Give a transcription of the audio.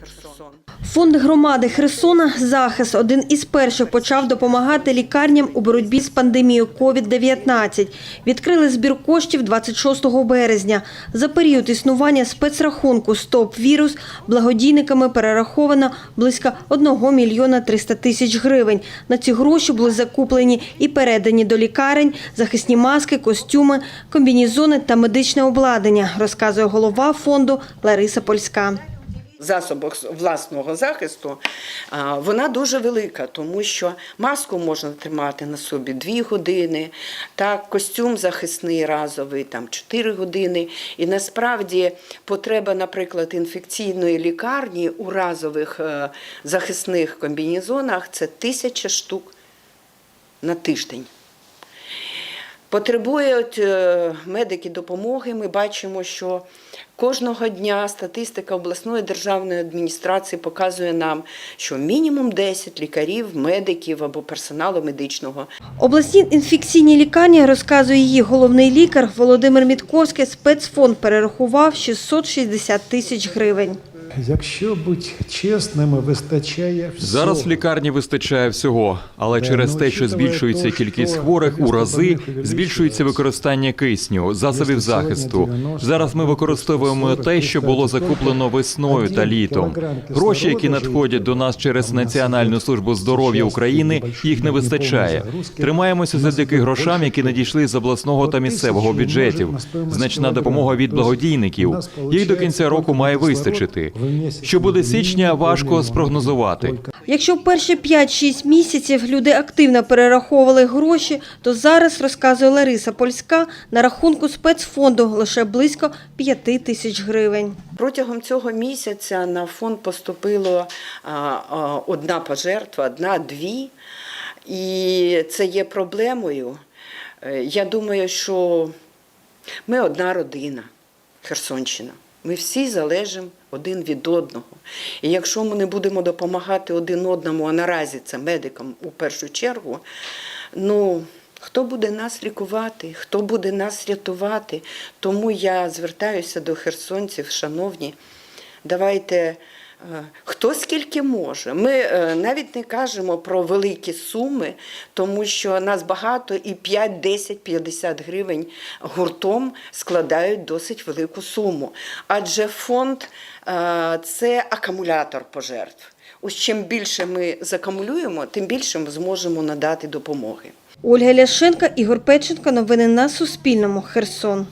Херсон. Фонд громади Херсона Захист один із перших почав допомагати лікарням у боротьбі з пандемією COVID-19. Відкрили збір коштів 26 березня. За період існування спецрахунку «Стоп вірус» благодійниками перераховано близько 1 мільйона 300 тисяч гривень. На ці гроші були закуплені і передані до лікарень захисні маски, костюми, комбінізони та медичне обладнання, розказує голова фонду Лариса Польська. Засобах власного захисту, вона дуже велика, тому що маску можна тримати на собі 2 години, так, костюм захисний разовий там 4 години. І насправді потреба, наприклад, інфекційної лікарні у разових е, захисних комбінезонах це тисяча штук на тиждень. Потребують е, медики допомоги. Ми бачимо, що кожного дня статистика обласної державної адміністрації показує нам, що мінімум 10 лікарів, медиків або персоналу медичного Обласні інфекційні лікарні, розказує її головний лікар Володимир Мітковський, спецфонд перерахував 660 тисяч гривень. Якщо бути чесними, вистачає всього. Зараз лікарні вистачає всього, але Да, через ну, те, що збільшується кількість хворих у рази, збільшується використання кисню, засобів захисту. Зараз ми використовуємо те, що було закуплено весною та літом. Гроші, які надходять до нас через Національну службу здоров'я України, їх не вистачає. Тримаємося завдяки грошам, які надійшли з обласного та місцевого бюджетів. Значна допомога від Тобто благодійників. Їх до кінця року має вистачити. Що буде січня, важко спрогнозувати. Якщо в перші 5-6 місяців люди активно перераховували гроші, то зараз, розказує Лариса Польська, на рахунку спецфонду лише близько 5 тисяч гривень. Протягом цього місяця на фонд поступило одна пожертва, одна-дві. І це є проблемою. Е, Я думаю, що ми одна родина, Херсонщина. Ми всі залежимо один від одного. І якщо ми не будемо допомагати один одному, а наразі це медикам у першу чергу, ну хто буде нас лікувати, хто буде нас рятувати? Тому я звертаюся до херсонців, шановні, давайте. Хто скільки може. Ми е, навіть не кажемо про великі суми, тому що нас багато і 5, 10, 50 гривень гуртом складають досить велику суму. Адже фонд е, це акумулятор пожертв. Ось чим більше ми закамулюємо, тим більше ми зможемо надати допомоги. Ольга Ляшенка, Ігор Печенко. Новини на Суспільному. Херсон.